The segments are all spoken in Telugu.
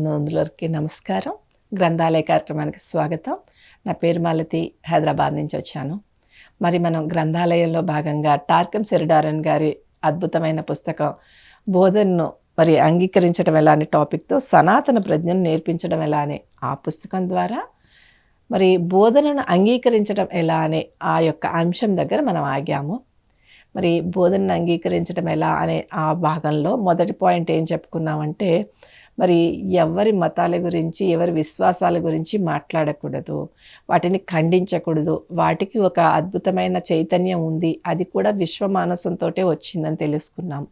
ఆత్మబంధువులకి నమస్కారం. గ్రంథాలయ కార్యక్రమానికి స్వాగతం. నా పేరు మాలతి హైదరాబాద్ నుంచి వచ్చాను. మరి మనం గ్రంథాలయంలో భాగంగా టార్కం సెరిడారన్ గారి అద్భుతమైన పుస్తకం బోధనను మరి అంగీకరించడం ఎలా అనే టాపిక్తో సనాతన ప్రజ్ఞను నేర్పించడం ఎలా అనే ఆ పుస్తకం ద్వారా మరి బోధనను అంగీకరించడం ఎలా అనే ఆ యొక్క అంశం దగ్గర మనం ఆగాము. మరి బోధనను అంగీకరించడం ఎలా అనే ఆ భాగంలో మొదటి పాయింట్ ఏం చెప్పుకున్నామంటే మరి ఎవరి మతాల గురించి ఎవరి విశ్వాసాల గురించి మాట్లాడకూడదు. వాటిని ఖండించకూడదు. వాటికి ఒక అద్భుతమైన చైతన్యం ఉంది. అది కూడా విశ్వమానసంతో వచ్చిందని తెలుసుకున్నాం.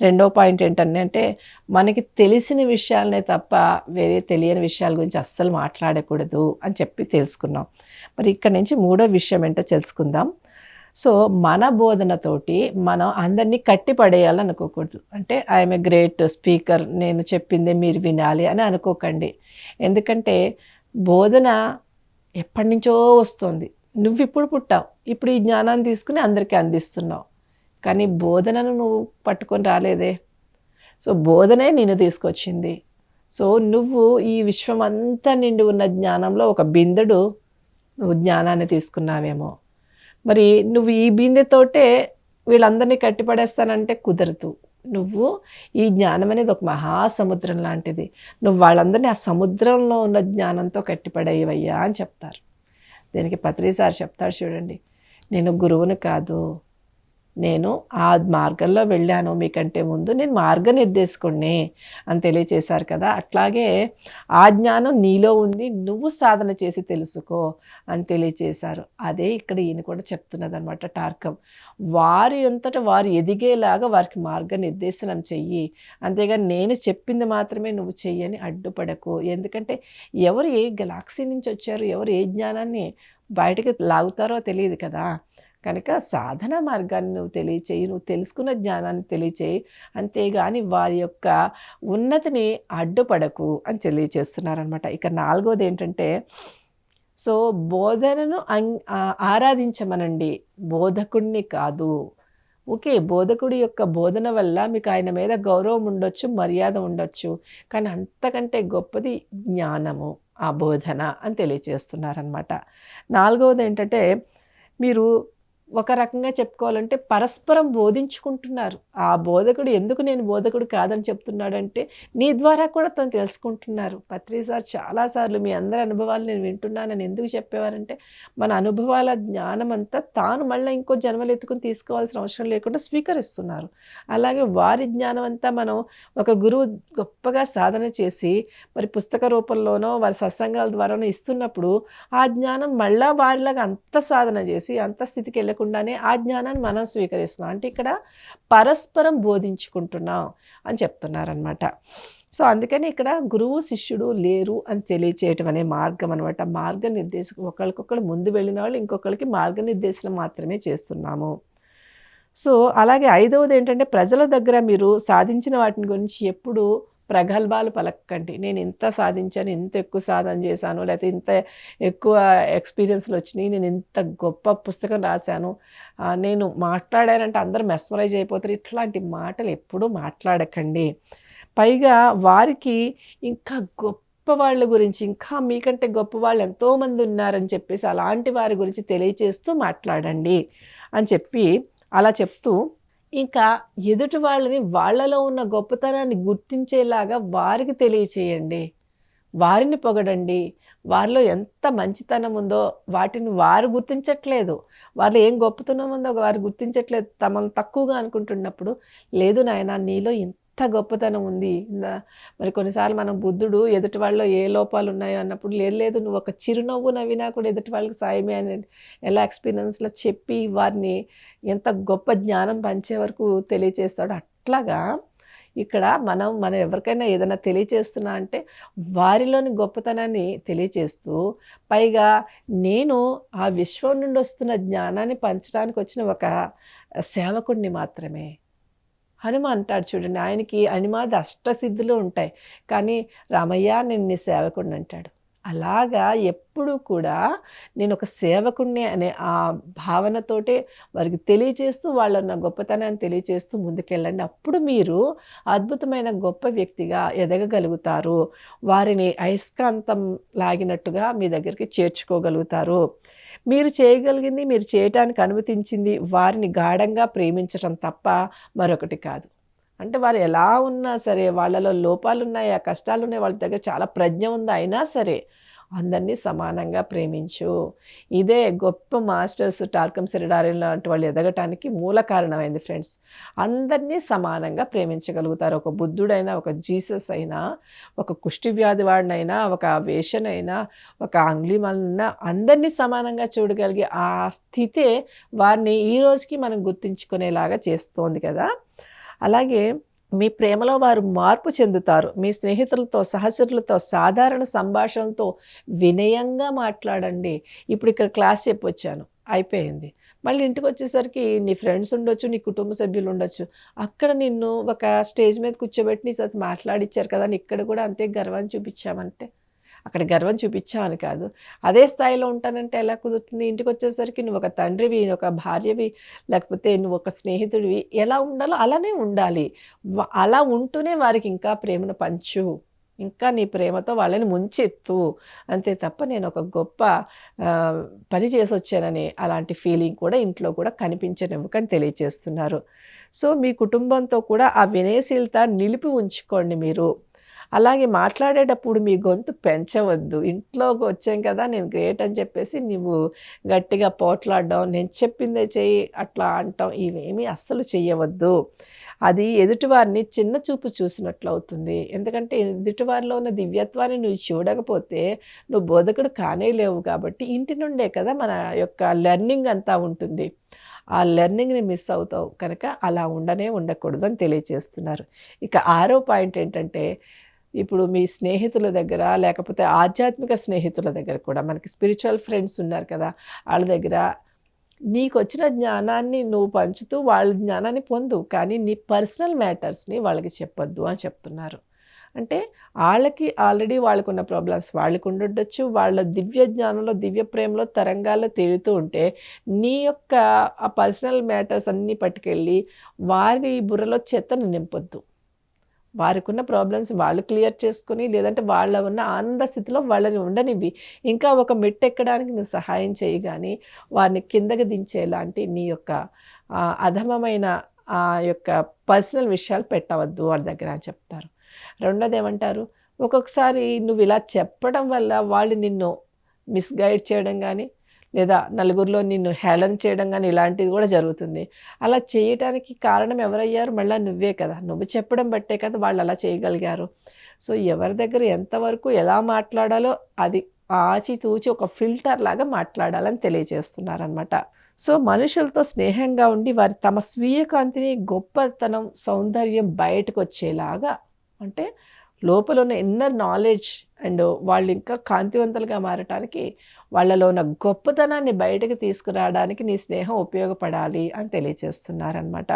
రెండో పాయింట్ ఏంటంటే మనకి తెలిసిన విషయాలనే తప్ప వేరే తెలియని విషయాల గురించి అస్సలు మాట్లాడకూడదు అని చెప్పి తెలుసుకున్నాం. మరి ఇక్కడ నుంచి మూడో విషయం ఏంటో తెలుసుకుందాం. సో మన బోధనతోటి మనం అందరినీ కట్టి పడేయాలనుకోకూడదు అంటే ఐఎమ్ ఏ గ్రేట్ స్పీకర్ నేను చెప్పిందే మీరు వినాలి అని అనుకోకండి. ఎందుకంటే బోధన ఎప్పటి నుంచో వస్తుంది. నువ్వు ఇప్పుడు పుట్టావు. ఇప్పుడు ఈ జ్ఞానాన్ని తీసుకుని అందరికీ అందిస్తున్నావు. కానీ బోధనను నువ్వు పట్టుకొని రాలేదే. సో బోధనే నేను తీసుకొచ్చింది. సో నువ్వు ఈ విశ్వమంతా నిండి ఉన్న జ్ఞానంలో ఒక బిందెడు నువ్వు జ్ఞానాన్ని తీసుకున్నావేమో. మరి నువ్వు ఈ బిందెతోటే వీళ్ళందరినీ కట్టిపడేస్తానంటే కుదరదు. నువ్వు ఈ జ్ఞానం అనేది ఒక మహాసముద్రం లాంటిది. నువ్వు వాళ్ళందరినీ ఆ సముద్రంలో ఉన్న జ్ఞానంతో కట్టిపడేవయ్యా అని చెప్తారు. దీనికి పత్రిసారి చెప్తాడు చూడండి. నేను గురువుని కాదు. నేను ఆ మార్గంలో వెళ్ళాను మీకంటే ముందు. నేను మార్గనిర్దేశకుడిని అని తెలియచేశారు కదా. అట్లాగే ఆ జ్ఞానం నీలో ఉంది నువ్వు సాధన చేసి తెలుసుకో అని తెలియచేశారు. అదే ఇక్కడ ఈయన కూడా చెప్తున్నది అనమాట టార్కం. వారి అంతటా వారు ఎదిగేలాగా వారికి మార్గనిర్దేశనం చెయ్యి. అంతేగాని నేను చెప్పింది మాత్రమే నువ్వు చెయ్యని అడ్డుపడకు. ఎందుకంటే ఎవరు ఏ గెలాక్సీ నుంచి వచ్చారు ఎవరు ఏ జ్ఞానాన్ని బయటకు లాగుతారో తెలియదు కదా. కనుక సాధన మార్గాన్ని నువ్వు తెలియచేయి నువ్వు తెలుసుకున్న జ్ఞానాన్ని తెలియచేయి. అంతేగాని వారి యొక్క ఉన్నతిని అడ్డుపడకు అని తెలియచేస్తున్నారనమాట ఇక నాలుగోది ఏంటంటే సో బోధనను అం ఆరాధించమనండి. బోధకుడిని కాదు. ఓకే బోధకుడి యొక్క బోధన వల్ల మీకు ఆయన మీద గౌరవం ఉండొచ్చు మర్యాద ఉండొచ్చు. కానీ అంతకంటే గొప్పది జ్ఞానము ఆ బోధన అని తెలియచేస్తున్నారనమాట నాలుగవది ఏంటంటే మీరు ఒక రకంగా చెప్పుకోవాలంటే పరస్పరం బోధించుకుంటున్నారు. ఆ బోధకుడు ఎందుకు నేను బోధకుడు కాదని చెప్తున్నాడంటే నీ ద్వారా కూడా తను తెలుసుకుంటున్నారు. పత్రి సార్ చాలాసార్లు మీ అందరి అనుభవాలు నేను వింటున్నానని ఎందుకు చెప్పేవారంటే మన అనుభవాల జ్ఞానం అంతా తాను మళ్ళీ ఇంకో జన్మలు ఎత్తుకుని తీసుకోవాల్సిన అవసరం లేకుండా స్వీకరిస్తున్నారు. అలాగే వారి జ్ఞానం అంతా మనం ఒక గురువు గొప్పగా సాధన చేసి మరి పుస్తక రూపంలోనో వారి సత్సంగాల ద్వారానో ఇస్తున్నప్పుడు ఆ జ్ఞానం మళ్ళా వారిలాగా అంత సాధన చేసి అంత స్థితికి వెళ్ళకుండా లేకుండానే ఆ జ్ఞానాన్ని మనం స్వీకరిస్తున్నాం. అంటే ఇక్కడ పరస్పరం బోధించుకుంటున్నాం అని చెప్తున్నారనమాట సో అందుకని ఇక్కడ గురువు శిష్యుడు లేరు అని తెలియచేయటం అనే మార్గం అనమాట మార్గనిర్దేశం ఒకరికొకరు ముందు వెళ్ళిన వాళ్ళు ఇంకొకరికి మార్గనిర్దేశం మాత్రమే చేస్తున్నాము. సో అలాగే ఐదవది ఏంటంటే ప్రజల దగ్గర మీరు సాధించిన వాటిని గురించి ఎప్పుడు ప్రగల్భాలు పలకండి. నేను ఇంత సాధించాను ఇంత ఎక్కువ సాధన చేశాను లేకపోతే ఇంత ఎక్కువ ఎక్స్పీరియన్స్లు వచ్చినాయి నేను ఇంత గొప్ప పుస్తకం రాశాను. నేను మాట్లాడానంటే అందరూ మెస్మరైజ్ అయిపోతారు. ఇట్లాంటి మాటలు ఎప్పుడూ మాట్లాడకండి. పైగా వారికి ఇంకా గొప్ప వాళ్ళ గురించి ఇంకా మీకంటే గొప్ప వాళ్ళు ఎంతోమంది ఉన్నారని చెప్పేసి అలాంటి వారి గురించి తెలియచేస్తూ మాట్లాడండి అని చెప్పి అలా చెప్తూ ఇంకా ఎదుటి వాళ్ళని వాళ్ళలో ఉన్న గొప్పతనాన్ని గుర్తించేలాగా వారికి తెలియచేయండి. వారిని పొగడండి. వారిలో ఎంత మంచితనం ఉందో వాటిని వారు గుర్తించట్లేదు. వాళ్ళు ఏం గొప్పతనం ఉందో వారు గుర్తించట్లేదు. తమను తక్కువగా అనుకుంటున్నప్పుడు లేదు నాయన నీలో ఇంత ఎంత గొప్పతనం ఉంది. మరి కొన్నిసార్లు మనం బుద్ధుడు ఎదుటి వాళ్ళలో ఏ లోపాలు ఉన్నాయో అన్నప్పుడు లేదు లేదు నువ్వు ఒక చిరునవ్వు నవ్వినా కూడా ఎదుటి వాళ్ళకి సాయమే అని ఎలా ఎక్స్పీరియన్స్లో చెప్పి వారిని ఎంత గొప్ప జ్ఞానం పంచే వరకు తెలియచేస్తాడో. అట్లాగా ఇక్కడ మనం మనం ఎవరికైనా ఏదైనా తెలియచేస్తున్నా అంటే వారిలోని గొప్పతనాన్ని తెలియచేస్తూ పైగా నేను ఆ విశ్వం నుండి వస్తున్న జ్ఞానాన్ని పంచడానికి వచ్చిన ఒక సేవకుడిని మాత్రమే. హనుమ అంటాడు చూడండి ఆయనకి అనిమాది అష్టసిద్ధులు ఉంటాయి. కానీ రామయ్య నేను నీ సేవకుడిని అంటాడు. అలాగా ఎప్పుడు కూడా నేను ఒక సేవకుణ్ణి అనే ఆ భావనతోటే వారికి తెలియజేస్తూ వాళ్ళ నా గొప్పతనాన్ని తెలియజేస్తూ ముందుకెళ్ళండి. అప్పుడు మీరు అద్భుతమైన గొప్ప వ్యక్తిగా ఎదగగలుగుతారు. వారిని అయస్కాంతం లాగినట్టుగా మీ దగ్గరికి చేర్చుకోగలుగుతారు. మీరు చేయగలిగింది మీరు చేయటానికి అనుమతించింది వారిని గాఢంగా ప్రేమించటం తప్ప మరొకటి కాదు. అంటే వారు ఎలా ఉన్నా సరే వాళ్ళలో లోపాలు ఉన్నాయి ఆ కష్టాలు ఉన్నాయి వాళ్ళ దగ్గర చాలా ప్రజ్ఞ ఉంది అయినా సరే అందరినీ సమానంగా ప్రేమించు. ఇదే గొప్ప మాస్టర్స్ టార్కం సెరిడారి లాంటి వాళ్ళు ఎదగటానికి మూల కారణమైంది ఫ్రెండ్స్. అందరినీ సమానంగా ప్రేమించగలుగుతారు. ఒక బుద్ధుడైనా ఒక జీసస్ అయినా ఒక కుష్టి వ్యాధి వాడినైనా ఒక వేషనైనా ఒక ఆంగ్లీమల్నా అందరినీ సమానంగా చూడగలిగే ఆ స్థితే వారిని ఈ రోజుకి మనం గుర్తించుకునేలాగా చేస్తోంది కదా. అలాగే మీ ప్రేమలో వారు మార్పు చెందుతారు. మీ స్నేహితులతో సహచరులతో సాధారణ సంభాషణలతో వినయంగా మాట్లాడండి. ఇప్పుడు ఇక్కడ క్లాస్ చెప్పొచ్చాను. అయిపోయింది. మళ్ళీ ఇంటికి వచ్చేసరికి నీ ఫ్రెండ్స్ ఉండొచ్చు నీ కుటుంబ సభ్యులు ఉండొచ్చు. అక్కడ నిన్ను ఒక స్టేజ్ మీద కూర్చోబెట్టి నీ మాట్లాడిచ్చారు కదా అని ఇక్కడ కూడా అంతే గర్వాన్ని చూపించామంటే. అక్కడ గర్వం చూపించామని కాదు. అదే స్థాయిలో ఉంటానంటే ఎలా కుదురుతుంది? ఇంటికి వచ్చేసరికి నువ్వు ఒక తండ్రివి ఒక భార్యవి లేకపోతే నువ్వు ఒక స్నేహితుడివి ఎలా ఉండాలో అలానే ఉండాలి. అలా ఉంటూనే వారికి ఇంకా ప్రేమను పంచు. ఇంకా నీ ప్రేమతో వాళ్ళని ముంచెత్తు. అంతే తప్ప నేను ఒక గొప్ప పని చేసి వచ్చానని అలాంటి ఫీలింగ్ కూడా ఇంట్లో కూడా కనిపించనివ్వకని తెలియజేస్తున్నారు సో మీ కుటుంబంతో కూడా ఆ వినయశీలత నిలిపి ఉంచుకోండి మీరు. అలాగే మాట్లాడేటప్పుడు మీ గొంతు పెంచవద్దు. ఇంట్లోకి వచ్చాం కదా నేను గ్రేట్ అని చెప్పేసి నువ్వు గట్టిగా పోట్లాడడం నేను చెప్పిందే చెయ్యి అట్లా అంటాం. ఇవేమీ అస్సలు చేయవద్దు అది ఎదుటివారిని చిన్న చూపు చూసినట్లు అవుతుంది. ఎందుకంటే ఎదుటివారిలో ఉన్న దివ్యత్వాన్ని నువ్వు చూడకపోతే నువ్వు బోధకుడు కానే లేవు కాబట్టి ఇంటి నుండే కదా మన యొక్క లెర్నింగ్ అంతా ఉంటుంది. ఆ లెర్నింగ్ని మిస్ అవుతావు కనుక అలా ఉండనే ఉండకూడదు అని తెలియజేస్తున్నారు ఇక ఆరో పాయింట్ ఏంటంటే ఇప్పుడు మీ స్నేహితుల దగ్గర లేకపోతే ఆధ్యాత్మిక స్నేహితుల దగ్గర కూడా మనకి స్పిరిచువల్ ఫ్రెండ్స్ ఉన్నారు కదా వాళ్ళ దగ్గర నీకు వచ్చిన జ్ఞానాన్ని నువ్వు పంచుతూ వాళ్ళ జ్ఞానాన్ని పొందు కానీ నీ పర్సనల్ మ్యాటర్స్ని వాళ్ళకి చెప్పొద్దు అని చెప్తున్నారు. అంటే వాళ్ళకి ఆల్రెడీ వాళ్ళకున్న ప్రాబ్లమ్స్ వాళ్ళకి ఉండొచ్చు వాళ్ళ దివ్య జ్ఞానంలో దివ్య ప్రేమలో తరంగాల్లో తేలుతూ ఉంటే నీ యొక్క ఆ పర్సనల్ మ్యాటర్స్ అన్నీ పట్టుకెళ్ళి వారి బుర్రలో చెత్తను నింపొద్దు. వారికి ఉన్న ప్రాబ్లమ్స్ వాళ్ళు క్లియర్ చేసుకుని లేదంటే వాళ్ళ ఉన్న ఆనంద స్థితిలో వాళ్ళని ఉండనివి ఇంకా ఒక మెట్టు ఎక్కడానికి నువ్వు సహాయం చేయి కానీ వారిని కిందకి దించేలాంటి నీ యొక్క అధమమైన ఆ యొక్క పర్సనల్ విషయాలు పెట్టవద్దు వాళ్ళ దగ్గర అని చెప్తారు. రెండోది ఏమంటారు? ఒక్కొక్కసారి నువ్వు ఇలా చెప్పడం వల్ల వాళ్ళు నిన్ను మిస్గైడ్ చేయడం కానీ లేదా నలుగురిలో నిన్ను హేళన చేయడం కానీ ఇలాంటిది కూడా జరుగుతుంది. అలా చేయటానికి కారణం ఎవరయ్యారు? మళ్ళీ నువ్వే కదా. నువ్వు చెప్పడం బట్టే కదా వాళ్ళు అలా చేయగలిగారు. సో ఎవరి దగ్గర ఎంతవరకు ఎలా మాట్లాడాలో అది ఆచితూచి ఒక ఫిల్టర్ లాగా మాట్లాడాలని తెలియజేస్తున్నారనమాట సో మనుషులతో స్నేహంగా ఉండి వారి తమ స్వీయ కాంతిని గొప్పతనం సౌందర్యం బయటకు వచ్చేలాగా అంటే లోపల ఉన్న ఇన్నర్ నాలెడ్జ్ అండ్ వాళ్ళు ఇంకా కాంతివంతులుగా మారటానికి వాళ్ళలో ఉన్న గొప్పతనాన్ని బయటకు తీసుకురావడానికి నీ స్నేహం ఉపయోగపడాలి అని తెలియచేస్తున్నారనమాట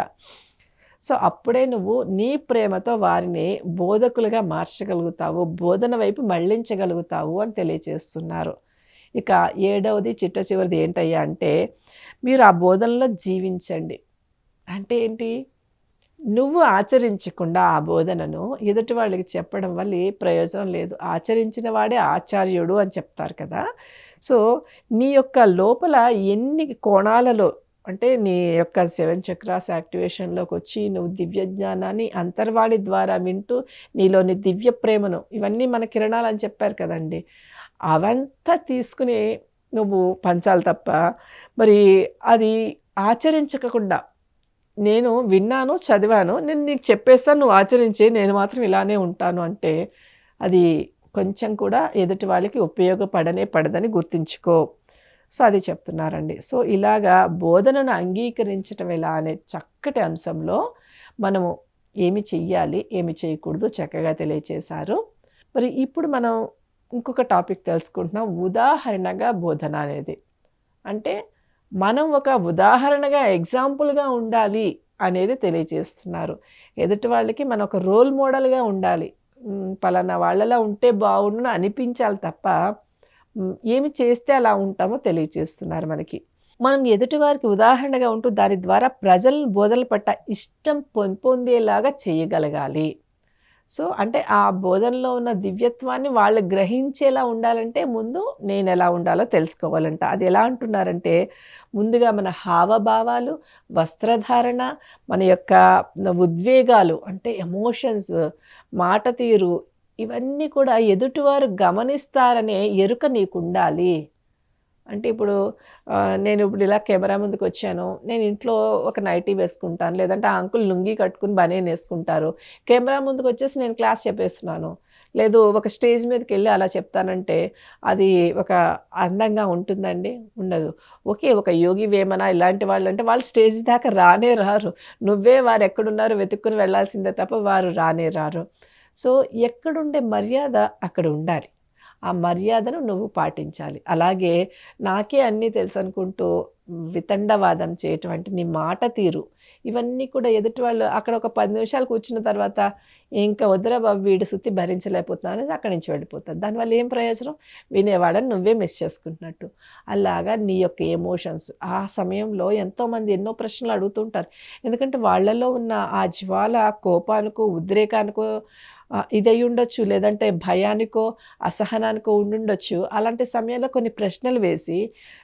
సో అప్పుడే నువ్వు నీ ప్రేమతో వారిని బోధకులుగా మార్చగలుగుతావు బోధన వైపు మళ్ళించగలుగుతావు అని తెలియచేస్తున్నారు. ఇక ఏడవది చిట్ట చివరిది ఏంటయ్యా అంటే మీరు ఆ బోధనలో జీవించండి. అంటే ఏంటి? నువ్వు ఆచరించకుండా ఆ బోధనను ఎదుటి వాళ్ళకి చెప్పడం వల్ల ఏ ప్రయోజనం లేదు. ఆచరించిన వాడే ఆచార్యుడు అని చెప్తారు కదా. సో నీ యొక్క లోపల ఎన్ని కోణాలలో అంటే నీ యొక్క సెవెన్ చక్రాస్ యాక్టివేషన్లోకి వచ్చి నువ్వు దివ్య జ్ఞానాన్ని అంతర్వాణి ద్వారా వింటూ నీలోని దివ్య ప్రేమను ఇవన్నీ మన కిరణాలు అని చెప్పారు కదండి. అవంతా తీసుకుని నువ్వు పంచాలి తప్ప మరి అది ఆచరించకుండా నేను విన్నాను చదివాను. నేను నీకు చెప్పేస్తాను నువ్వు ఆచరించి నేను మాత్రం ఇలానే ఉంటాను అంటే అది కొంచెం కూడా ఎదుటి వాళ్ళకి ఉపయోగపడనే పడదని గుర్తించుకో. సో అది చెప్తున్నారండి. సో ఇలాగా బోధనను అంగీకరించటం ఎలా అనే చక్కటి అంశంలో మనము ఏమి చెయ్యాలి ఏమి చేయకూడదు చక్కగా తెలియచేశారు. మరి ఇప్పుడు మనం ఇంకొక టాపిక్ తెలుసుకుంటున్నాం. ఉదాహరణగా బోధన అనేది. అంటే మనం ఒక ఉదాహరణగా ఎగ్జాంపుల్గా ఉండాలి అనేది తెలియజేస్తున్నారు. ఎదుటి వాళ్ళకి మనం ఒక రోల్ మోడల్గా ఉండాలి. పలానా వాళ్ళలా ఉంటే బాగుండు అనిపించాలి తప్ప ఏమి చేస్తే అలా ఉంటామో తెలియజేస్తున్నారు మనకి. మనం ఎదుటివారికి ఉదాహరణగా ఉంటూ దాని ద్వారా ప్రజలను బోధలు పట్ట ఇష్టం పొందేలాగా చేయగలగాలి. సో అంటే ఆ బోధనలో ఉన్న దివ్యత్వాన్ని వాళ్ళు గ్రహించేలా ఉండాలంటే ముందు నేను ఎలా ఉండాలో తెలుసుకోవాలంట. అది ఎలా అంటున్నారంటే ముందుగా మన హావభావాలు వస్త్రధారణ మన యొక్క ఉద్వేగాలు అంటే ఎమోషన్స్ మాట తీరు ఇవన్నీ కూడా ఎదుటివారు గమనిస్తారనే ఎరుక నీకుండాలి. అంటే ఇప్పుడు నేను ఇప్పుడు ఇలా కెమెరా ముందుకు వచ్చాను. నేను ఇంట్లో ఒక నైటీ వేసుకుంటాను. లేదంటే ఆ అంకుల్ లుంగి కట్టుకుని బనేన్ వేసుకుంటారు. కెమెరా ముందుకు వచ్చేసి నేను క్లాస్ చెప్పేస్తున్నాను. లేదు ఒక స్టేజ్ మీదకి వెళ్ళి అలా చెప్తానంటే అది ఒక అందంగా ఉంటుందండి? ఉండదు. ఓకే ఒక యోగి వేమన ఇలాంటి వాళ్ళు అంటే వాళ్ళు స్టేజ్ దాకా రానే రారు. నువ్వే వారు ఎక్కడున్నారో వెతుక్కుని వెళ్ళాల్సిందే తప్ప వారు రానే రారు. సో ఎక్కడుండే మర్యాద అక్కడ ఉండాలి. ఆ మర్యాదను నువ్వు పాటించాలి. అలాగే నాకే అన్నీ తెలుసు అనుకుంటూ వితండవాదం చేయటం అంటే నీ మాట తీరు. ఇవన్నీ కూడా ఎదుటి వాళ్ళు అక్కడ ఒక పది నిమిషాలు కూర్చున్న తర్వాత ఇంకా వద్దురా బాబు వీడి సుత్తి భరించలేకపోతున్నా అనేది అక్కడి నుంచి వెళ్ళిపోతుంది. దానివల్ల ఏం ప్రయోజనం? వినేవాడని నువ్వే మిస్ చేసుకుంటున్నట్టు. అలాగా నీ యొక్క ఎమోషన్స్ ఆ సమయంలో ఎంతోమంది ఎన్నో ప్రశ్నలు అడుగుతుంటారు ఎందుకంటే వాళ్ళలో ఉన్న ఆ జ్వాల కోపానికో ఉద్రేకానికో ఇదై ఉండొచ్చు లేదంటే భయానికో అసహనానికో ఉండుండొచ్చు. అలాంటి సమయంలో కొన్ని ప్రశ్నలు వేసి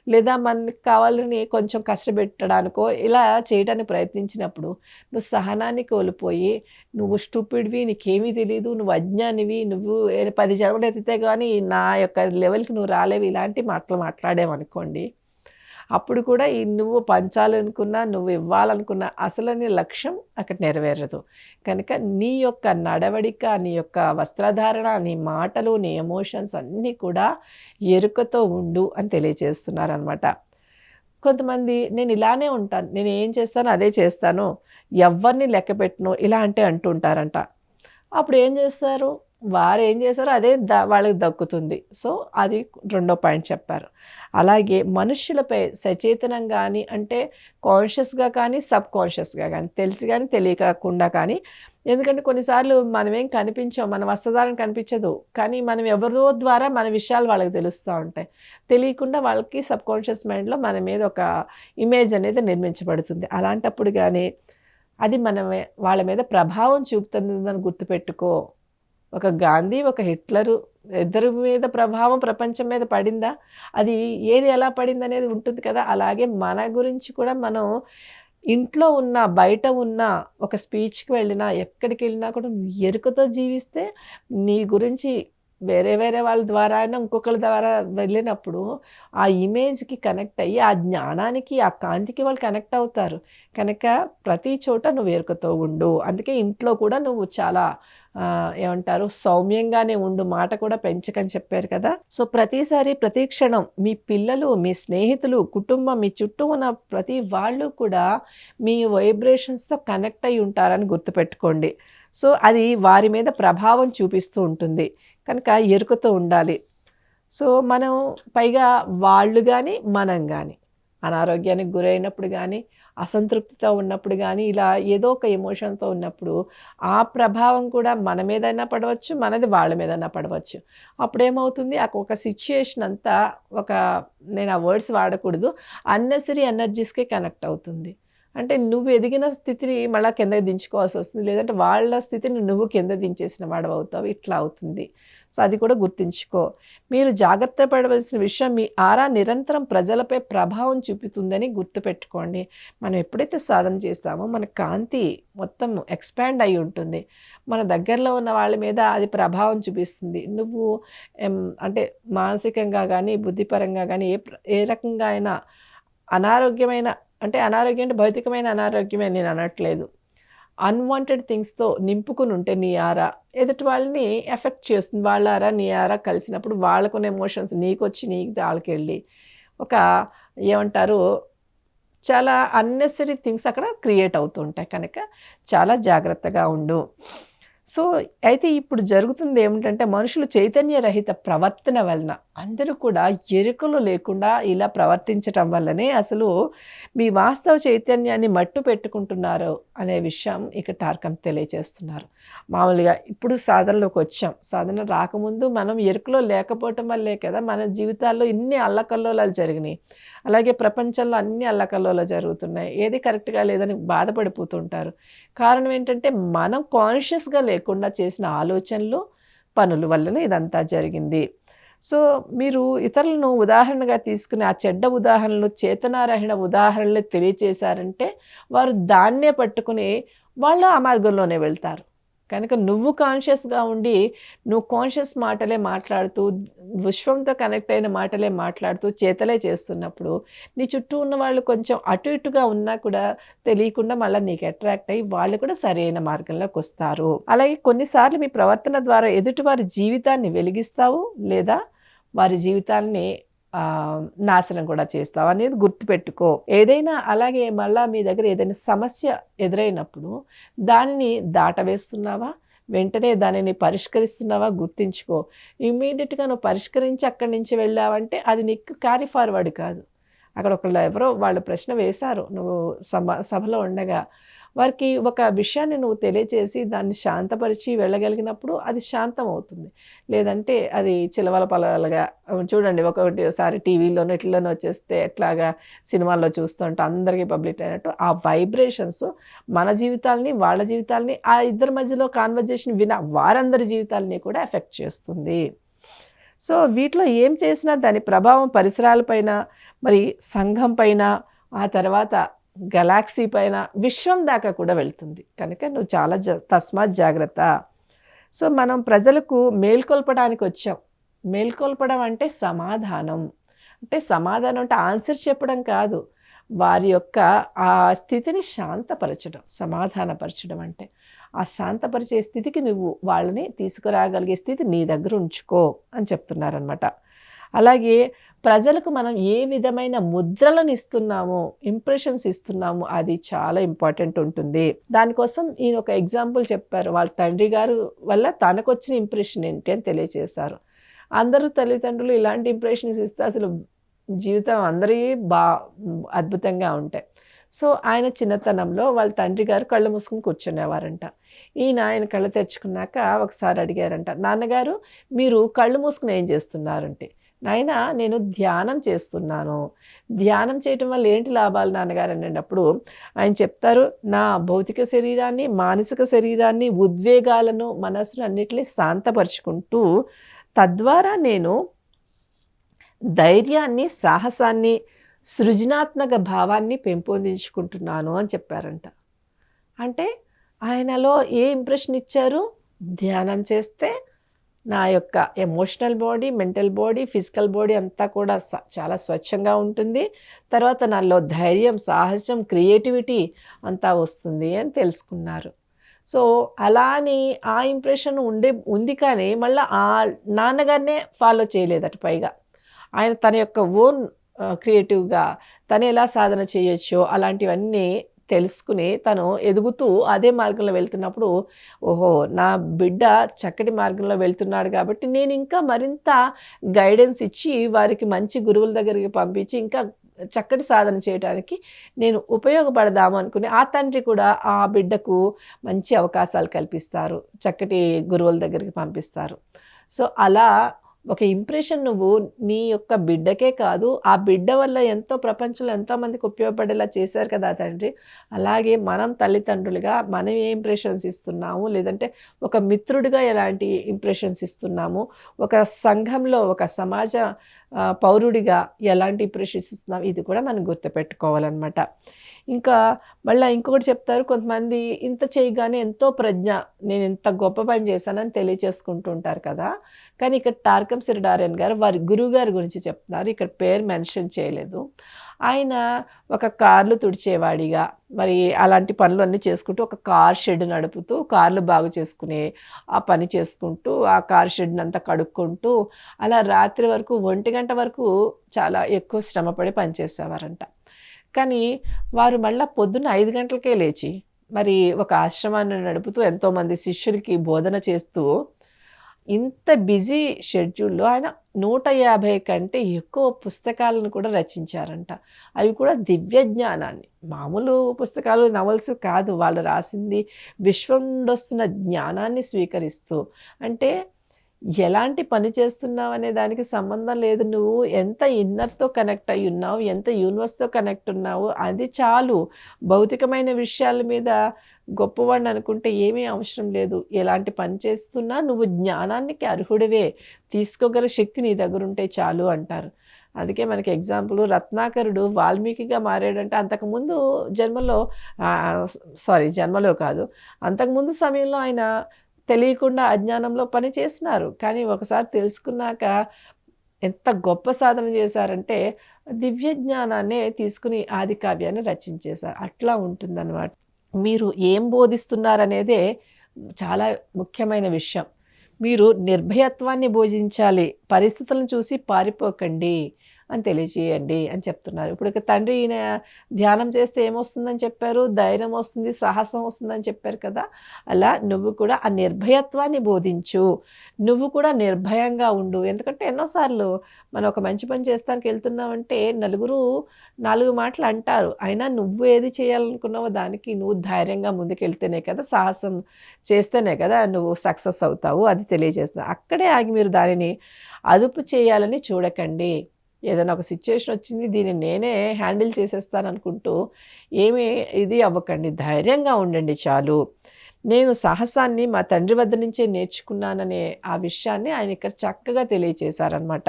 లేదా మనకి కావాలని కొంచెం కష్టపెట్టడానికో ఇలా చేయడానికి ప్రయత్నించినప్పుడు నువ్వు సహనాన్ని కోల్పోయి నువ్వు స్టూపిడ్వి నీకేమీ తెలియదు నువ్వు అజ్ఞానివి నువ్వు పది జన్మలు ఎత్తితే కానీ నా యొక్క లెవెల్కి నువ్వు రాలేవు ఇలాంటి మాటలు మాట్లాడేవనుకోండి అప్పుడు కూడా ఈ నువ్వు పంచాలనుకున్నా నువ్వు ఇవ్వాలనుకున్న అసలని లక్ష్యం అక్కడ నెరవేరదు. కనుక నీ యొక్క నడవడిక నీ యొక్క వస్త్రధారణ నీ మాటలు నీ ఎమోషన్స్ అన్నీ కూడా ఎరుకతో ఉండు అని తెలియజేస్తున్నారనమాట కొంతమంది నేను ఇలానే ఉంటాను నేను ఏం చేస్తానో అదే చేస్తాను ఎవరిని లెక్క పెట్టను ఇలా అంటే అంటుంటారంట అప్పుడు ఏం చేస్తారు? వారు ఏం చేశారో అదే ద వాళ్ళకి దక్కుతుంది. సో అది రెండో పాయింట్ చెప్పారు. అలాగే మనుషులపై సచేతనం కానీ అంటే కాన్షియస్గా కానీ సబ్ కాన్షియస్గా కానీ తెలిసి కానీ తెలియకుండా కానీ ఎందుకంటే కొన్నిసార్లు మనమేం కనిపించాం మన వస్త్రధారణ కనిపించదు. కానీ మనం ఎవరిదో ద్వారా మన విషయాలు వాళ్ళకి తెలుస్తూ ఉంటాయి. తెలియకుండా వాళ్ళకి సబ్ కాన్షియస్ మైండ్లో మన మీద ఒక ఇమేజ్ అనేది నిర్మించబడుతుంది. అలాంటప్పుడు కానీ అది మన వాళ్ళ మీద ప్రభావం చూపుతుందని గుర్తుపెట్టుకో. ఒక గాంధీ ఒక హిట్లరు ఇద్దరి మీద ప్రభావం ప్రపంచం మీద పడిందా? అది ఏది ఎలా పడింది అనేది ఉంటుంది కదా. అలాగే మన గురించి కూడా మనం ఇంట్లో ఉన్న బయట ఉన్న ఒక స్పీచ్కి వెళ్ళినా ఎక్కడికి వెళ్ళినా కూడా ఎరుకతో జీవిస్తే నీ గురించి వేరే వేరే వాళ్ళ ద్వారా అయినా ఇంకొకళ్ళ ద్వారా వెళ్ళినప్పుడు ఆ ఇమేజ్కి కనెక్ట్ అయ్యి ఆ జ్ఞానానికి ఆ కాంతికి వాళ్ళు కనెక్ట్ అవుతారు. కనుక ప్రతి చోట నువ్వు ఎరుకతో ఉండు. అందుకే ఇంట్లో కూడా నువ్వు చాలా ఏమంటారు సౌమ్యంగానే ఉండు. మాట కూడా పెంచకని చెప్పారు కదా. సో ప్రతిసారి ప్రతి క్షణం మీ పిల్లలు మీ స్నేహితులు కుటుంబం మీ చుట్టూ ఉన్న ప్రతి వాళ్ళు కూడా మీ వైబ్రేషన్స్తో కనెక్ట్ అయి ఉంటారని గుర్తుపెట్టుకోండి. సో అది వారి మీద ప్రభావం చూపిస్తూ ఉంటుంది. కనుక ఎరుకతో ఉండాలి. సో మనం పైగా వాళ్ళు కానీ మనం కానీ అనారోగ్యానికి గురైనప్పుడు కానీ అసంతృప్తితో ఉన్నప్పుడు కానీ ఇలా ఏదో ఒక ఎమోషన్తో ఉన్నప్పుడు ఆ ప్రభావం కూడా మన మీదైనా పడవచ్చు మనది వాళ్ళ మీదైనా పడవచ్చు. అప్పుడేమవుతుంది? ఆ ఒక సిచ్యుయేషన్ అంతా ఒక నేను ఆ వర్డ్స్ వాడకూడదు అన్నెసరీ ఎనర్జీస్కే కనెక్ట్ అవుతుంది. అంటే నువ్వు ఎదిగిన స్థితిని మళ్ళీ కిందకి దించుకోవాల్సి వస్తుంది. లేదంటే వాళ్ళ స్థితిని నువ్వు కింద దించేసిన వాడు అవుతావు. ఇట్లా అవుతుంది. సో అది కూడా గుర్తుంచుకో. మీరు జాగ్రత్త పడవలసిన విషయం మీ ఆరా నిరంతరం ప్రజలపై ప్రభావం చూపుతుందని గుర్తుపెట్టుకోండి. మనం ఎప్పుడైతే సాధన చేస్తామో మన కాంతి మొత్తం ఎక్స్పాండ్ అయి ఉంటుంది. మన దగ్గరలో ఉన్న వాళ్ళ మీద అది ప్రభావం చూపిస్తుంది. నువ్వు అంటే మానసికంగా కానీ బుద్ధిపరంగా కానీ ఏ ఏ రకంగా అయినా అనారోగ్యమైన అంటే అనారోగ్యం అంటే భౌతికమైన అనారోగ్యమే నేను అనట్లేదు. అన్వాంటెడ్ థింగ్స్తో నింపుకుని ఉంటే నీ ఆరా ఎదుటి వాళ్ళని ఎఫెక్ట్ చేస్తుంది. వాళ్ళ ఆరా నీ ఆరా కలిసినప్పుడు వాళ్ళకున్న ఎమోషన్స్ నీకు వచ్చి నీకు వాళ్ళకి వెళ్ళి ఒక ఏమంటారు చాలా అన్నెసరీ థింగ్స్ అక్కడ క్రియేట్ అవుతుంటాయి. కనుక చాలా జాగ్రత్తగా ఉండు. సో అయితే ఇప్పుడు జరుగుతుంది ఏమిటంటే మనుషులు చైతన్య రహిత ప్రవర్తన వలన అందరూ కూడా ఎరుకలు లేకుండా ఇలా ప్రవర్తించటం వల్లనే అసలు మీ వాస్తవ చైతన్యాన్ని మట్టు పెట్టుకుంటున్నారు అనే విషయం ఇక టార్కం తెలియజేస్తున్నారు. మామూలుగా ఇప్పుడు సాధనలోకి వచ్చాం. సాధన రాకముందు మనం ఎరుకలో లేకపోవటం వల్లే కదా మన జీవితాల్లో ఇన్ని అల్లకల్లోలాలు జరిగినాయి. అలాగే ప్రపంచంలో అన్ని అల్లకల్లోలు జరుగుతున్నాయి. ఏది కరెక్ట్గా లేదని బాధపడిపోతుంటారు. కారణం ఏంటంటే మనం కాన్షియస్గా లేకుండా చేసిన ఆలోచనలు పనుల వల్లనే ఇదంతా జరిగింది. సో మీరు ఇతరులను ఉదాహరణగా తీసుకుని ఆ చెడ్డ ఉదాహరణలు చేతనారహిణ ఉదాహరణలు తెలియచేశారంటే వారు దాన్నే పట్టుకుని వాళ్ళు ఆ మార్గంలోనే వెళ్తారు. కనుక నువ్వు కాన్షియస్గా ఉండి నువ్వు కాన్షియస్ మాటలే మాట్లాడుతూ విశ్వంతో కనెక్ట్ అయిన మాటలే మాట్లాడుతూ చేతలే చేస్తున్నప్పుడు నీ చుట్టూ ఉన్న వాళ్ళు కొంచెం అటు ఇటుగా ఉన్నా కూడా తెలియకుండా మళ్ళీ నీకు అట్రాక్ట్ అయ్యి వాళ్ళు కూడా సరైన మార్గంలోకి వస్తారు. అలాగే కొన్నిసార్లు మీ ప్రవర్తన ద్వారా ఎదుటి వారి జీవితాన్ని వెలిగిస్తావు లేదా వారి జీవితాన్ని నాశనం కూడా చేస్తావు అనేది గుర్తుపెట్టుకో. ఏదైనా అలాగే మళ్ళా మీ దగ్గర ఏదైనా సమస్య ఎదురైనప్పుడు దానిని దాటవేస్తున్నావా? వెంటనే దానిని పరిష్కరిస్తున్నావా? గుర్తించుకో. ఇమ్మీడియట్గా నువ్వు పరిష్కరించి అక్కడి నుంచి వెళ్ళావంటే అది నీకు క్యారీ ఫార్వర్డ్ కాదు. అక్కడ ఒకళ్ళు ఎవరో వాళ్ళు ప్రశ్న వేశారు. నువ్వు సభ సభలో ఉండగా వారికి ఒక విషయాన్ని నువ్వు తెలియచేసి దాన్ని శాంతపరిచి వెళ్ళగలిగినప్పుడు అది శాంతం అవుతుంది లేదంటే అది చిలవల పలవలుగా చూడండి ఒకటిసారి టీవీలోనో ఇట్లలోనో వచ్చేస్తే ఎట్లాగా సినిమాల్లో చూస్తుంటే అందరికీ పబ్లిక్ అయినట్టు ఆ వైబ్రేషన్స్ మన జీవితాలని వాళ్ళ జీవితాలని ఆ ఇద్దరి మధ్యలో కాన్వర్జేషన్ విన వారందరి జీవితాలని కూడా ఎఫెక్ట్ చేస్తుంది. సో వీటిలో ఏం చేసినా దాని ప్రభావం పరిసరాలపైన మరి సంఘం పైన ఆ తర్వాత గెలాక్సీ పైన విశ్వం దాకా కూడా వెళ్తుంది. కనుక నువ్వు చాలా జ తస్మాత్ జాగ్రత్త. సో మనం ప్రజలకు మేల్కొల్పడానికి వచ్చాం. మేల్కొల్పడం అంటే సమాధానం. అంటే సమాధానం అంటే ఆన్సర్ చెప్పడం కాదు. వారి యొక్క ఆ స్థితిని శాంతపరచడం సమాధానపరచడం అంటే. ఆ శాంతపరిచే స్థితికి నువ్వు వాళ్ళని తీసుకురాగలిగే స్థితి నీ దగ్గర ఉంచుకో అని చెప్తున్నారనమాట అలాగే ప్రజలకు మనం ఏ విధమైన ముద్రలను ఇస్తున్నామో ఇంప్రెషన్స్ ఇస్తున్నామో అది చాలా ఇంపార్టెంట్ ఉంటుంది. దానికోసం ఈయన ఒక ఎగ్జాంపుల్ చెప్పారు. వాళ్ళ తండ్రి గారు వల్ల తనకు వచ్చిన ఇంప్రెషన్ ఏంటి అని తెలియజేశారు అందరూ తల్లిదండ్రులు ఇలాంటి ఇంప్రెషన్స్ ఇస్తే అసలు జీవితం అందరి బా అద్భుతంగా ఉంటాయి సో ఆయన చిన్నతనంలో వాళ్ళ తండ్రి గారు కళ్ళు మూసుకుని కూర్చునేవారంట. ఈయన ఆయన కళ్ళు తెరుచుకున్నాక ఒకసారి అడిగారంట నాన్నగారు మీరు కళ్ళు మూసుకుని ఏం చేస్తున్నారంటే? నాయన నేను ధ్యానం చేస్తున్నాను. ధ్యానం చేయటం వల్ల ఏంటి లాభాలు నాన్నగారు అన్నప్పుడు ఆయన చెప్తారు నా భౌతిక శరీరాన్ని మానసిక శరీరాన్ని ఉద్వేగాలను మనసును అన్నిటినీ శాంతపరుచుకుంటూ తద్వారా నేను ధైర్యాన్ని సాహసాన్ని సృజనాత్మక భావాన్ని పెంపొందించుకుంటున్నాను అని చెప్పారంట. అంటే ఆయనలో ఏ ఇంప్రెషన్ ఇచ్చారు? ధ్యానం చేస్తే నా యొక్క emotional body mental body physical body అంతా కూడా చాలా స్వచ్ఛంగా ఉంటుంది. తర్వాత నాలో ధైర్యం సాహసం క్రియేటివిటీ అంతా వస్తుంది అని తెలుసుకున్నారు. సో అలా అని ఆ ఇంప్రెషన్ ఉండే ఉంది కానీ మళ్ళీ ఆ నాన్నగారినే ఫాలో చేయలేదట పైగా. ఆయన తన యొక్క ఓన్ క్రియేటివ్గా uh, తను ఎలా సాధన చేయొచ్చో అలాంటివన్నీ తెలుసుకుని తను ఎదుగుతూ అదే మార్గంలో వెళ్తున్నప్పుడు ఓహో నా బిడ్డ చక్కటి మార్గంలో వెళ్తున్నాడు కాబట్టి నేను ఇంకా మరింత గైడెన్స్ ఇచ్చి వారికి మంచి గురువుల దగ్గరికి పంపించి ఇంకా చక్కటి సాధన చేయడానికి నేను ఉపయోగపడదాము అనుకుని ఆ తండ్రి కూడా ఆ బిడ్డకు మంచి అవకాశాలు కల్పిస్తారు. చక్కటి గురువుల దగ్గరికి పంపిస్తారు. సో అలా ఒక ఇంప్రెషన్ నువ్వు నీ యొక్క బిడ్డకే కాదు ఆ బిడ్డ వల్ల ఎంతో ప్రపంచంలో ఎంతోమందికి ఉపయోగపడేలా చేశారు కదా తండ్రి. అలాగే మనం తల్లిదండ్రులుగా మనం ఏ ఇంప్రెషన్స్ ఇస్తున్నాము? లేదంటే ఒక మిత్రుడిగా ఎలాంటి ఇంప్రెషన్స్ ఇస్తున్నాము? ఒక సంఘంలో ఒక సమాజ పౌరుడిగా ఎలాంటి ఇంప్రెషన్స్ ఇస్తున్నాము? ఇది కూడా మనం గుర్తుపెట్టుకోవాలన్నమాట. ఇంకా మళ్ళీ ఇంకొకటి చెప్తారు కొంతమంది ఇంత చేయగానే ఎంతో ప్రజ్ఞ నేను ఇంత గొప్ప పని చేశానని తెలియచేసుకుంటూ ఉంటారు కదా. కానీ ఇక్కడ టార్కం సిరిడారియన్ గారు వారి గురువు గారి గురించి చెప్తున్నారు. ఇక్కడ పేరు మెన్షన్ చేయలేదు. ఆయన ఒక కార్లు తుడిచేవాడిగా మరి అలాంటి పనులు అన్నీ చేసుకుంటూ ఒక కార్ షెడ్ నడుపుతూ కార్లు బాగు చేసుకునే ఆ పని చేసుకుంటూ ఆ కార్ షెడ్ని అంతా కడుక్కుంటూ అలా రాత్రి వరకు ఒంటి గంట వరకు చాలా ఎక్కువ శ్రమపడి పనిచేసేవారంట. కానీ వారు మళ్ళీ పొద్దున్న ఐదు గంటలకే లేచి మరి ఒక ఆశ్రమాన్ని నడుపుతూ ఎంతోమంది శిష్యులకి బోధన చేస్తూ ఇంత బిజీ షెడ్యూల్లో ఆయన నూట యాభై కంటే ఎక్కువ పుస్తకాలను కూడా రచించారంట. అవి కూడా దివ్య జ్ఞానాన్ని. మామూలు పుస్తకాలు నవల్స్ కాదు. వాళ్ళు రాసింది విశ్వం నుండి వస్తున్న జ్ఞానాన్ని స్వీకరిస్తూ అంటే ఎలాంటి పని చేస్తున్నావు అనే దానికి సంబంధం లేదు. నువ్వు ఎంత ఇన్నర్తో కనెక్ట్ అయి ఉన్నావు ఎంత యూనివర్స్తో కనెక్ట్ ఉన్నావు అది చాలు. భౌతికమైన విషయాల మీద గొప్పవాడిని అనుకుంటే ఏమీ అవసరం లేదు. ఎలాంటి పని చేస్తున్నా నువ్వు జ్ఞానానికి అర్హుడివే. తీసుకోగల శక్తి నీ దగ్గర ఉంటే చాలు అంటారు. అందుకే మనకి ఎగ్జాంపుల్ రత్నాకరుడు వాల్మీకిగా మారాడంటే అంతకుముందు జన్మలో సారీ జన్మలో కాదు. అంతకుముందు సమయంలో ఆయన తెలియకుండా అజ్ఞానంలో పని చేసినారు. కానీ ఒకసారి తెలుసుకున్నాక ఎంత గొప్ప సాధన చేశారంటే దివ్య జ్ఞానాన్ని తీసుకుని ఆది కావ్యాన్ని రచించేశారు. అట్లా ఉంటుందన్నమాట. మీరు ఏం బోధిస్తున్నారనేదే చాలా ముఖ్యమైన విషయం. మీరు నిర్భయత్వాన్ని బోధించాలి పరిస్థితులను చూసి పారిపోకండి. అని తెలియజేయండి అని చెప్తున్నారు. ఇప్పుడు ఇక తండ్రి ఈయన ధ్యానం చేస్తే ఏమొస్తుందని చెప్పారు? ధైర్యం వస్తుంది సాహసం వస్తుందని చెప్పారు కదా? అలా నువ్వు కూడా ఆ నిర్భయత్వాన్ని బోధించు. నువ్వు కూడా నిర్భయంగా ఉండు. ఎందుకంటే ఎన్నోసార్లు మనం ఒక మంచి పని చేస్తానికి వెళ్తున్నామంటే నలుగురు నాలుగు మాటలు అంటారు. అయినా నువ్వు ఏది చేయాలనుకున్నావో దానికి నువ్వు ధైర్యంగా ముందుకెళ్తేనే కదా సాహసం చేస్తేనే కదా నువ్వు సక్సెస్ అవుతావు. అది తెలియజేస్తావు అక్కడే ఆగి మీరు దానిని అదుపు చేయాలని చూడకండి. ఏదైనా ఒక సిచ్యువేషన్ వచ్చింది దీన్ని నేనే హ్యాండిల్ చేసేస్తాను అనుకుంటూ ఏమీ ఇది అవ్వకండి. ధైర్యంగా ఉండండి చాలు. నేను సాహసాన్ని మా తండ్రి వద్ద నుంచే నేర్చుకున్నాననే ఆ విషయాన్ని ఆయన ఇక్కడ చక్కగా తెలియచేశారనమాట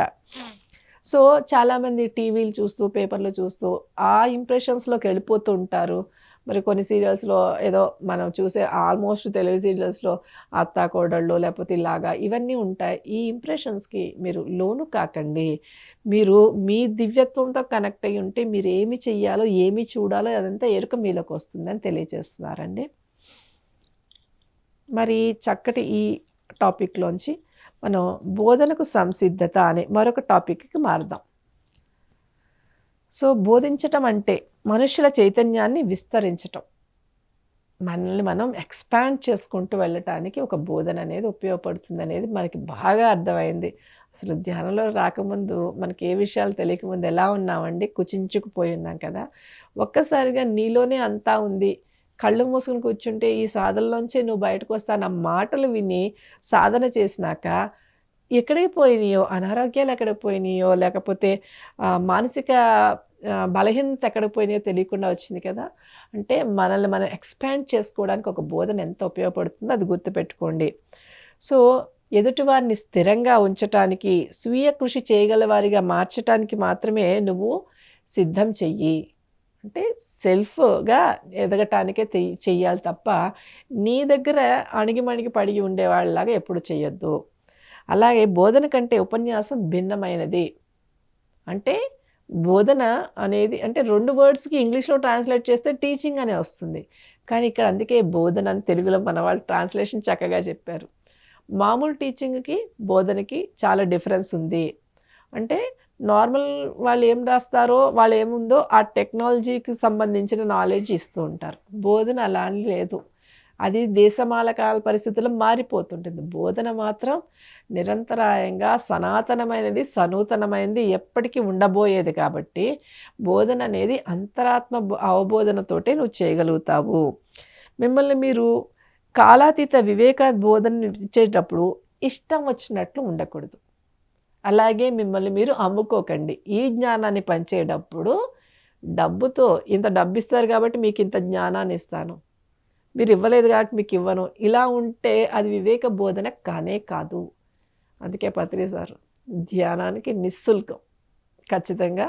సో చాలామంది టీవీలు చూస్తూ పేపర్లు చూస్తూ ఆ ఇంప్రెషన్స్లోకి వెళ్ళిపోతూ ఉంటారు. మరి కొన్ని సీరియల్స్లో ఏదో మనం చూసే ఆల్మోస్ట్ తెలుగు సీరియల్స్లో అత్త కోడళ్ళు లేకపోతే ఇలాగా ఇవన్నీ ఉంటాయి. ఈ ఇంప్రెషన్స్కి మీరు లోను కాకండి. మీరు మీ దివ్యత్వంతో కనెక్ట్ అయ్యి ఉంటే మీరు ఏమి చెయ్యాలో ఏమి చూడాలో అదంతా ఎరుక మీలోకి వస్తుందని తెలియజేస్తున్నారండి మరి చక్కటి ఈ టాపిక్లోంచి మనం బోధనకు సంసిద్ధత అనే మరొక టాపిక్కి మారుదాం. సో బోధించటం అంటే మనుషుల చైతన్యాన్ని విస్తరించటం. మనల్ని మనం ఎక్స్పాండ్ చేసుకుంటూ వెళ్ళటానికి ఒక బోధన అనేది ఉపయోగపడుతుంది అనేది మనకి బాగా అర్థమైంది. అసలు ధ్యానంలో రాకముందు మనకి ఏ విషయాలు తెలియకముందు ఎలా ఉన్నామండి? కుచించుకుపోయి ఉన్నాం కదా. ఒక్కసారిగా నీలోనే అంతా ఉంది. కళ్ళు మూసుకుని కూర్చుంటే ఈ సాధనలోంచే నువ్వు బయటకు వస్తాను మాటలు విని సాధన చేసినాక ఎక్కడికి పోయినాయో? అనారోగ్యాలు ఎక్కడికి పోయినాయో? లేకపోతే మానసిక బలహీనత ఎక్కడికి పోయినాయో తెలియకుండా వచ్చింది కదా. అంటే మనల్ని మనం ఎక్స్పాండ్ చేసుకోవడానికి ఒక బోధన ఎంత ఉపయోగపడుతుందో అది గుర్తుపెట్టుకోండి. సో ఎదుటివారిని స్థిరంగా ఉంచటానికి స్వీయ కృషి చేయగల వారిగా మార్చటానికి మాత్రమే నువ్వు సిద్ధం చెయ్యి. అంటే సెల్ఫ్గా ఎదగటానికే చెయ్యాలి తప్ప నీ దగ్గర అణిగిమణిగి పడిగి ఉండేవాళ్ళలాగా ఎప్పుడు చేయొద్దు అలాగే బోధన కంటే ఉపన్యాసం భిన్నమైనది. అంటే బోధన అనేది అంటే రెండు వర్డ్స్కి ఇంగ్లీష్లో ట్రాన్స్లేట్ చేస్తే టీచింగ్ అనే వస్తుంది. కానీ ఇక్కడ అందుకే బోధన అని తెలుగులో మన వాళ్ళు ట్రాన్స్లేషన్ చక్కగా చెప్పారు. మామూలు టీచింగ్కి బోధనకి చాలా డిఫరెన్స్ ఉంది. అంటే నార్మల్ వాళ్ళు ఏం రాస్తారో వాళ్ళు ఏముందో ఆ టెక్నాలజీకి సంబంధించిన నాలెడ్జ్ ఇస్తూ ఉంటారు. బోధన అలా అని లేదు. అది దేశమాల కాల మారిపోతుంటుంది. బోధన మాత్రం నిరంతరాయంగా సనాతనమైనది సనూతనమైనది ఎప్పటికీ ఉండబోయేది కాబట్టి బోధన అనేది అంతరాత్మ అవబోధనతోటే నువ్వు చేయగలుగుతావు. మిమ్మల్ని మీరు కాలాతీత వివేక బోధన ఇచ్చేటప్పుడు ఇష్టం వచ్చినట్లు ఉండకూడదు. అలాగే మిమ్మల్ని మీరు అమ్ముకోకండి. ఈ జ్ఞానాన్ని పంచేటప్పుడు డబ్బుతో ఇంత డబ్బు ఇస్తారు కాబట్టి మీకు ఇంత జ్ఞానాన్ని ఇస్తాను. మీరు ఇవ్వలేదు కాబట్టి మీకు ఇవ్వను ఇలా ఉంటే అది వివేక బోధన కానే కాదు. అందుకే పత్రి సార్ ధ్యానానికి నిస్సుల్కం. ఖచ్చితంగా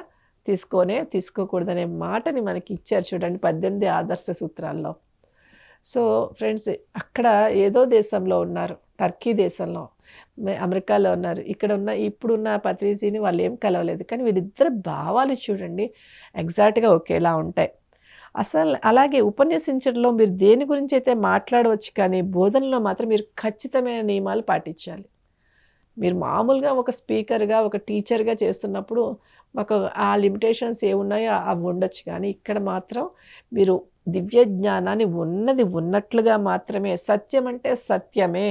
తీసుకొనే తీసుకోకూడదనే మాటని మనకి ఇచ్చారు చూడండి పద్దెనిమిది ఆదర్శ సూత్రాల్లో. సో ఫ్రెండ్స్ అక్కడ ఏదో దేశంలో ఉన్నారు టర్కీ దేశంలో అమెరికాలో ఉన్నారు. ఇక్కడ ఉన్న ఇప్పుడున్న పత్రిజీని వాళ్ళు ఏం కలవలేదు. కానీ వీళ్ళిద్దరు భావాలు చూడండి ఎగ్జాక్ట్గా ఒకేలా ఉంటాయి. అసలు అలాగే ఉపన్యసించడంలో మీరు దేని గురించి అయితే మాట్లాడవచ్చు కానీ బోధనలో మాత్రం మీరు ఖచ్చితమైన నియమాలు పాటించాలి. మీరు మామూలుగా ఒక స్పీకర్గా ఒక టీచర్గా చేస్తున్నప్పుడు మాకు ఆ లిమిటేషన్స్ ఏమున్నాయో అవి ఉండొచ్చు కానీ ఇక్కడ మాత్రం మీరు దివ్య జ్ఞానాన్ని ఉన్నది ఉన్నట్లుగా మాత్రమే సత్యం అంటే సత్యమే.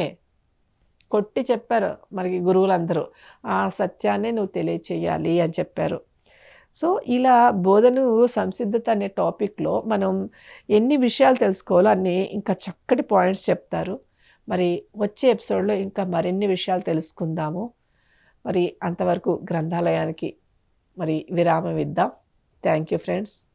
కొట్టి చెప్పారు మనకి గురువులందరూ. ఆ సత్యాన్ని నువ్వు తెలియచేయాలి అని చెప్పారు. సో ఇలా బోధను సంసిద్ధత అనే టాపిక్లో మనం ఎన్ని విషయాలు తెలుసుకోవాలో అన్ని ఇంకా చక్కటి పాయింట్స్ చెప్తారు. మరి వచ్చే ఎపిసోడ్లో ఇంకా మరిన్ని విషయాలు తెలుసుకుందాము. మరి అంతవరకు గ్రంథాలయానికి మరి విరామం ఇద్దాం. Thank you friends.